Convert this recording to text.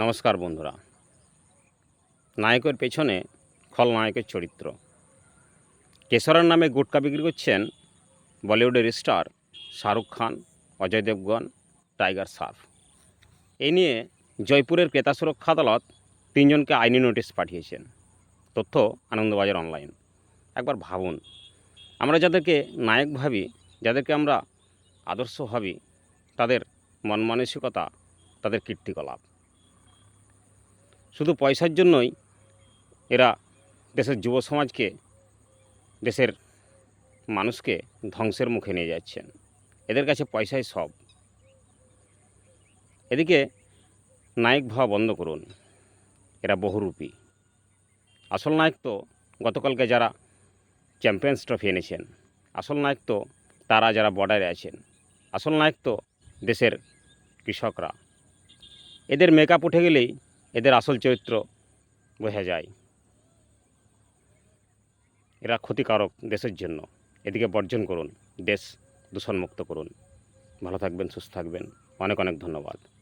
নমস্কার বন্ধুরা। নায়কের পেছনে খলনায়কের চরিত্র। কেশরের নামে গুটকা বিক্রি করছেন বলিউডের স্টার শাহরুখ খান, অজয় দেবগন, টাইগার শ্রফ এই নিয়ে জয়পুরের ক্রেতা সুরক্ষা আদালত তিনজনকে আইনি নোটিশ পাঠিয়েছেন। তথ্য আনন্দবাজার অনলাইন। একবার ভাবুন, আমরা যাদেরকে নায়ক ভাবি, যাদেরকে আমরা আদর্শ ভাবি, তাদের মন মানসিকতা তাদের কীর্তিকলাপ। শুধু পয়সার জন্যই এরা দেশের যুব সমাজকে, দেশের মানুষকে ধ্বংসের মুখে নিয়ে যাচ্ছেন। এদের কাছে পয়সাই সব। এদিকে নায়ক ভাবা বন্ধ করুন, এরা বহুরূপী। আসল নায়ক তো গতকালকে যারা চ্যাম্পিয়ন্স ট্রফি এনেছেন, আসল নায়ক তো তারা যারা বর্ডারে আছেন, আসল নায়ক তো দেশের কৃষকরা। এদের মেকআপ উঠে গেলেই এদের আসল চরিত্র বোঝা যায়। এরা ক্ষতিকারক দেশের জন্য। এদিকে বর্জন করুন, দেশ দূষণমুক্ত করুন। ভালো থাকবেন, সুস্থ থাকবেন। অনেক অনেক ধন্যবাদ।